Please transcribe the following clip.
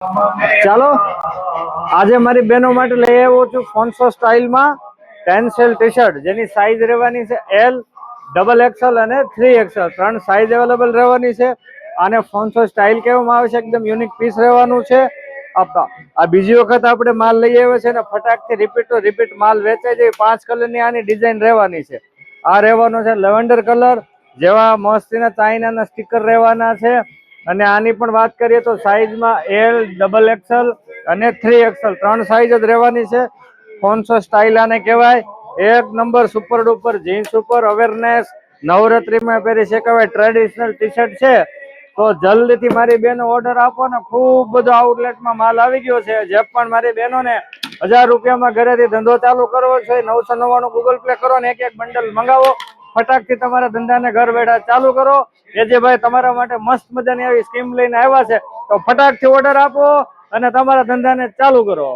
ચાલો, આજે મારી બહેનો માટે લઈ આવ્યો છું ફોન્સો સ્ટાઇલમાં પેન્સિલ ટી શર્ટ જેની સાઈઝ રહેવાની છે એલ ડબલ એક્સએલ અને થ્રી એક્સએલ ત્રણ સાઈઝ અવેલેબલ રહેવાની છે આને ફોન્સો સ્ટાઇલ કહેવામાં આવે છે, એકદમ યુનિક પીસ રહેવાનું છે. આ બીજી વખત આપણે માલ લઈ આવ્યો છે અને ફટાકથી રિપીટ ટુ રિપીટ માલ વેચાઈ જાય. પાંચ કલરની આની ડિઝાઇન રહેવાની છે. આ રહેવાનો છે લેવેન્ડર કલર જેવા મસ્તીના ચાઇનાના સ્ટીકર રહેવાના છે. અને આની પણ વાત કરીએ તો સાઈઝમાં એલ ડબલ એક્સલ અને થ્રી એક્સલ ત્રણ સાઈઝ જ રહેવાની છે. ફોન્સો સ્ટાઇલ આને કહેવાય. એક નંબર સુપર ડુપર જીન્સ ઉપર અવેરનેસ નવરાત્રીમાં પહેરી શકાય ટ્રેડિશનલ ટી શર્ટ છે. તો જલ્દીથી મારી બેનો ઓર્ડર આપો ને ખૂબ બધો આઉટલેટમાં માલ આવી ગયો છે. જે પણ મારી બહેનોને હજાર રૂપિયામાં ઘરેથી ધંધો ચાલુ કરવો છે, નવસો નવ્વાણું ગૂગલ પે કરો ને એક એક બંડલ મંગાવો. ફટાકથી તમારા ધંધાને ઘર બેઠા ચાલુ કરો. એજે ભાઈ તમારા માટે મસ્ત મજાની આવી સ્કીમ લઈને આવ્યા છે. તો ફટાકથી ઓર્ડર આપો અને તમારા ધંધાને ચાલુ કરો.